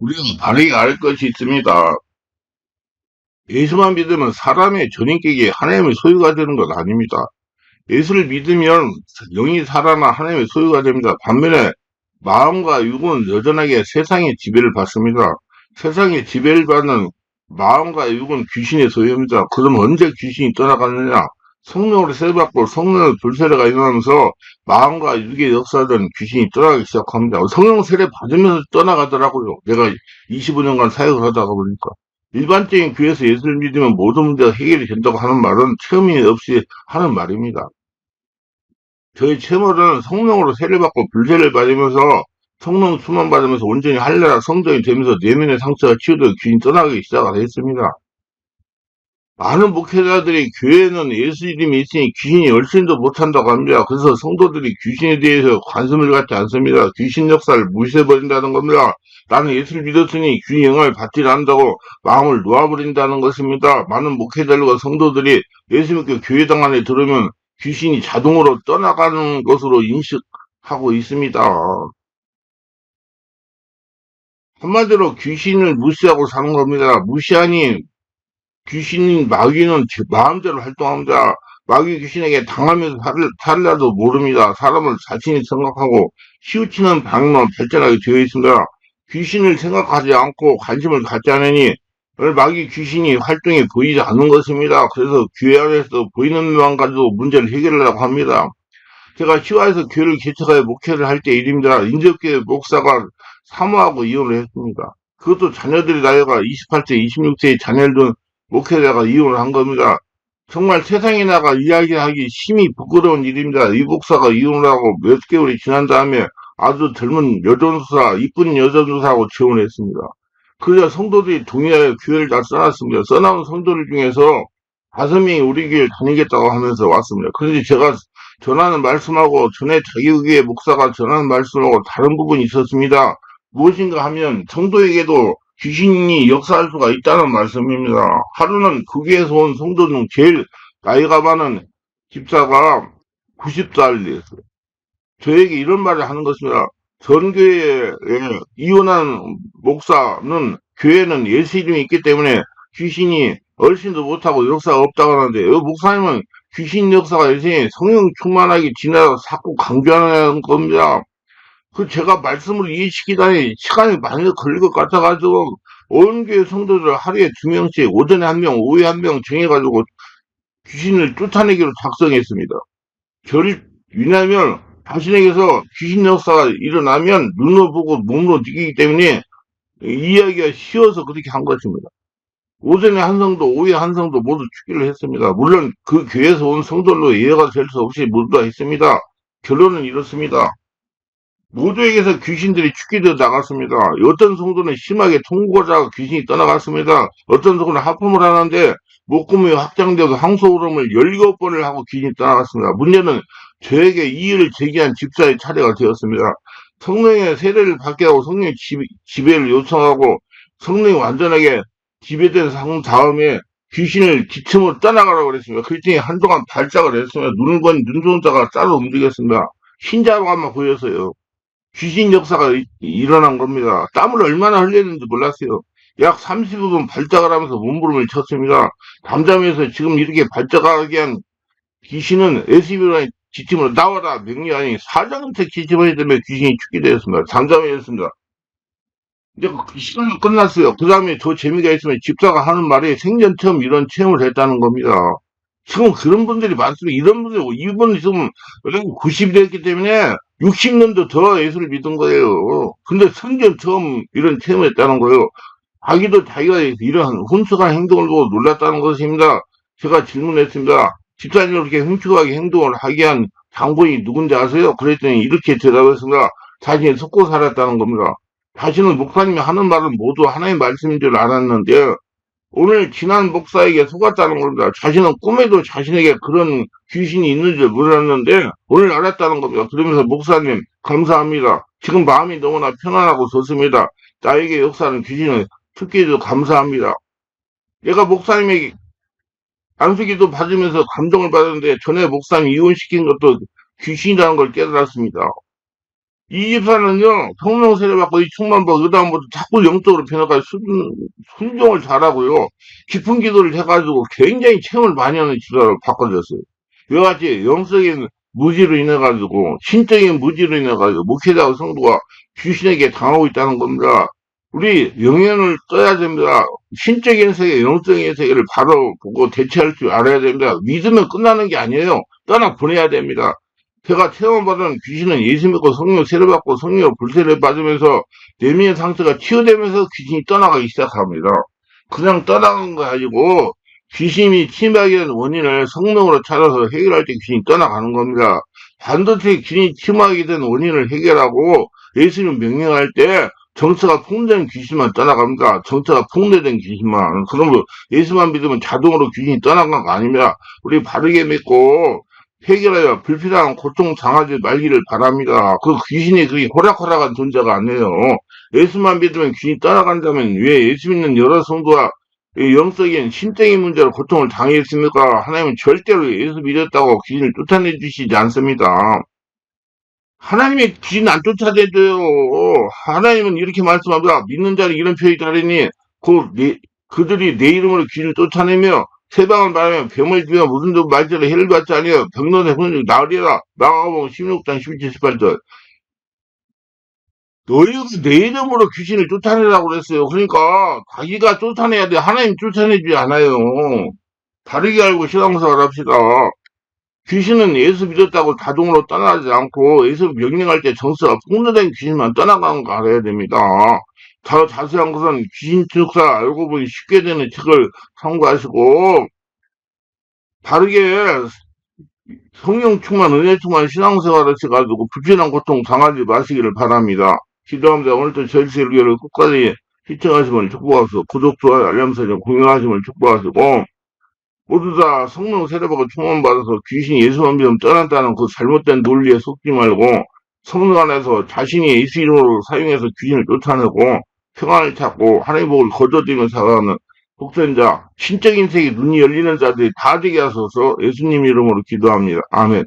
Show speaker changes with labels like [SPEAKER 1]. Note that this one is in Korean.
[SPEAKER 1] 우리가 바르게 알 것이 있습니다. 예수만 믿으면 사람의 전인격이 하나님의 소유가 되는 것 아닙니다. 예수를 믿으면 영이 살아나 하나님의 소유가 됩니다. 반면에 마음과 육은 여전하게 세상의 지배를 받습니다. 세상의 지배를 받는 마음과 육은 귀신의 소유입니다. 그럼 언제 귀신이 떠나갔느냐? 성령으로 세받고 성령의 불세례가 일어나면서 마음과 육의 역사든 귀신이 떠나기 시작합니다. 성령 세례 받으면서 떠나가더라고요. 내가 25년간 사역을 하다가 보니까. 일반적인 교회에서 예수를 믿으면 모든 문제가 해결이 된다고 하는 말은 체험이 없이 하는 말입니다. 저희 채널은 성령으로 세례 받고 불세를 받으면서 성령 수만 받으면서 온전히 할례라 성전이 되면서 내면의 상처가 치유되고 귀인이 떠나기 시작을 했습니다. 많은 목회자들이 교회는 예수 이름이 있으니 귀신이 얼씬도 못한다고 합니다. 그래서 성도들이 귀신에 대해서 관심을 갖지 않습니다. 귀신 역사를 무시해버린다는 겁니다. 나는 예수를 믿었으니 귀신 영향을 받지 않는다고 마음을 놓아버린다는 것입니다. 많은 목회자들과 성도들이 예수 믿고 교회당 안에 들으면 귀신이 자동으로 떠나가는 것으로 인식하고 있습니다. 한마디로 귀신을 무시하고 사는 겁니다. 무시하니 귀신인 마귀는 제 마음대로 활동합니다. 마귀 귀신에게 당하면서 살라도 모릅니다. 사람을 자신이 생각하고 치우치는 방향으로 발전하게 되어 있습니다. 귀신을 생각하지 않고 관심을 갖지 않으니 마귀 귀신이 활동이 보이지 않는 것입니다. 그래서 교회 안에서 보이는 것만 가지고 문제를 해결하려고 합니다. 제가 시화에서 교회를 개척하여 목회를 할 때 일입니다. 인접교회 목사가 사모하고 이혼을 했습니다. 그것도 자녀들이 나이가 28세, 26세의 자녀를 둔 목회자가 이혼을 한 겁니다. 정말 세상에 나가 이야기하기 심히 부끄러운 일입니다. 이 목사가 이혼을 하고 몇 개월이 지난 다음에 아주 젊은 여전수사, 이쁜 여전수사하고 재혼했습니다. 그러자 성도들이 동의하여 교회를 다 써놨습니다. 써나온 성도들 중에서 다섯 명이 우리 교회를 다니겠다고 하면서 왔습니다. 그런데 제가 전하는 말씀하고 전에 자기 교회 목사가 전하는 말씀하고 다른 부분이 있었습니다. 무엇인가 하면 성도에게도 귀신이 역사할 수가 있다는 말씀입니다. 하루는 거기에서 온 성도 중 제일 나이가 많은 집사가 90살이었어요. 저에게 이런 말을 하는 것입니다. 전교회에 이혼한 목사는 교회는 예수 이름이 있기 때문에 귀신이 얼씬도 못하고 역사가 없다고 하는데 이 목사님은 귀신 역사가 있으니 성령 충만하게 지나서 자꾸 강조하는 겁니다. 그 제가 말씀을 이해시키다니 시간이 많이 걸릴 것 같아가지고 온 교회 성도들 하루에 두 명씩 오전에 한 명, 오후에 한 명 정해가지고 귀신을 쫓아내기로 작성했습니다. 저를 왜냐하면 자신에게서 귀신 역사가 일어나면 눈으로 보고 몸으로 느끼기 때문에 이야기가 쉬워서 그렇게 한 것입니다. 오전에 한 성도, 오후에 한 성도 모두 죽기를 했습니다. 물론 그 교회에서 온 성도로 이해가 될 수 없이 모두 다 했습니다. 결론은 이렇습니다. 모두에게서 귀신들이 축기되어 나갔습니다. 어떤 성도는 심하게 통고자 귀신이 떠나갔습니다. 어떤 성도는 하품을 하는데 목구멍이 확장되어서 항소울음을 17번을 하고 귀신이 떠나갔습니다. 문제는 저에게 이의를 제기한 집사의 차례가 되었습니다. 성령의 세례를 받게 하고 성령의 지배를 요청하고 성령이 완전하게 지배된 상 다음에 귀신을 기침으로 떠나가라고 그랬습니다. 그랬더니 한동안 발작을 했습니다. 눈을 건 눈동자가 따로 움직였습니다. 신자로만 보였어요. 귀신 역사가 일어난 겁니다. 땀을 얼마나 흘렸는지 몰랐어요. 약 30분 발작을 하면서 몸부림을 쳤습니다. 담담해서 지금 이렇게 발작하게 한 귀신은 SB라는 지침으로 나와라 명령 아니 사장한테 지침을 때문에 귀신이 죽게 되었습니다. 잠잠해졌습니다. 이제 그 시간이 끝났어요. 그 다음에 더 재미가 있으면 집사가 하는 말이 생전 처음 이런 체험을 했다는 겁니다. 지금 그런 분들이 많습니다. 이런 분들, 이분 지금 90이 됐기 때문에 60년도 더 예수를 믿은 거예요. 근데 성전 처음 이런 체험을 했다는 거예요. 자기도 자기가 이런 혼숙한 행동을 보고 놀랐다는 것입니다. 제가 질문했습니다. 집사님을 그렇게 훔치하게 행동을 하게 한 장본이 누군지 아세요? 그랬더니 이렇게 대답했습니다. 자신이 속고 살았다는 겁니다. 자신은 목사님이 하는 말은 모두 하나의 말씀인 줄 알았는데 오늘 지난 목사에게 속았다는 겁니다. 자신은 꿈에도 자신에게 그런 귀신이 있는 줄 몰랐는데 오늘 알았다는 겁니다. 그러면서 목사님 감사합니다. 지금 마음이 너무나 편안하고 좋습니다. 나에게 역사는 귀신을 특기도 감사합니다. 얘가 목사님에게 안수기도 받으면서 감동을 받았는데 전에 목사님 이혼시킨 것도 귀신이라는 걸 깨달았습니다. 이 집사는요, 성령 세례받고 이 충만 받고 그 다음부터 자꾸 영적으로 변화가 순, 순종을 잘하고요. 깊은 기도를 해가지고 굉장히 체험을 많이 하는 집사로 바꿔줬어요. 이와 같이 영적인 무지로 인해가지고, 신적인 무지로 인해가지고, 목회자와 성도가 귀신에게 당하고 있다는 겁니다. 우리 영향을 떠야 됩니다. 신적인 세계, 영적인 세계를 바로 보고 대처할 줄 알아야 됩니다. 믿으면 끝나는 게 아니에요. 떠나 보내야 됩니다. 제가 체험받은 귀신은 예수 믿고 성령 세례 받고 성령 불세를 받으면서 내면의 상태가 치유되면서 귀신이 떠나가기 시작합니다. 그냥 떠나간 거 아니고 귀신이 침하게 된 원인을 성령으로 찾아서 해결할 때 귀신이 떠나가는 겁니다. 반드시 귀신이 침하게 된 원인을 해결하고 예수님 명령할 때 정체가 풍부된 귀신만 떠나갑니다. 정체가 풍부된 귀신만. 그러면 예수만 믿으면 자동으로 귀신이 떠나간 거 아닙니다. 우리 바르게 믿고 해결하여 불필요한 고통 당하지 말기를 바랍니다. 그 귀신이 그게 호락호락한 존재가 아니에요. 예수만 믿으면 귀신이 떠나간다면 왜 예수 믿는 여러 성도가 이 영적인 신적인 문제로 고통을 당했습니까? 하나님은 절대로 예수 믿었다고 귀신을 쫓아내 주시지 않습니다. 하나님이 귀신 안 쫓아내줘요. 하나님은 이렇게 말씀합니다. 믿는 자는 이런 표현이 따르니 그 내- 그들이 내 이름으로 귀신을 쫓아내며 세방을 말하며 병을 주며 무슨 도 말대로 해를 받지 아니여 병론의 혼을 나으리라 나가보면 16장 17, 18절 너희가 내 이름으로 귀신을 쫓아내라고 그랬어요. 그러니까 자기가 쫓아내야 돼. 하나님 쫓아내지 않아요. 다르게 알고 신앙생활 합시다. 귀신은 예수 믿었다고 자동으로 떠나지 않고 예수 명령할 때 정서가 폭로된 귀신만 떠나가는 거 알아야 됩니다. 더 자세한 것은 귀신 특사 알고 보니 쉽게 되는 책을 참고하시고 바르게 성령 충만 은혜 충만 신앙생활을 해가지고 불편한 고통 당하지 마시기를 바랍니다. 기도합니다. 오늘도 저일세교를 끝까지 시청하시면 축복하시고 구독, 좋아요, 알람 설정 공유하시면 축복하시고 모두 다 성령 세례받고 충만 받아서 귀신이 예수만 믿으면 떠난다는 그 잘못된 논리에 속지 말고 성령 안에서 자신이 예수 이름으로 사용해서 귀신을 쫓아내고 평안을 찾고 하나님의 복을 거둬들이며 살아가는 복된자 신적인 세계 눈이 열리는 자들이 다 되게 하소서 예수님 이름으로 기도합니다. 아멘.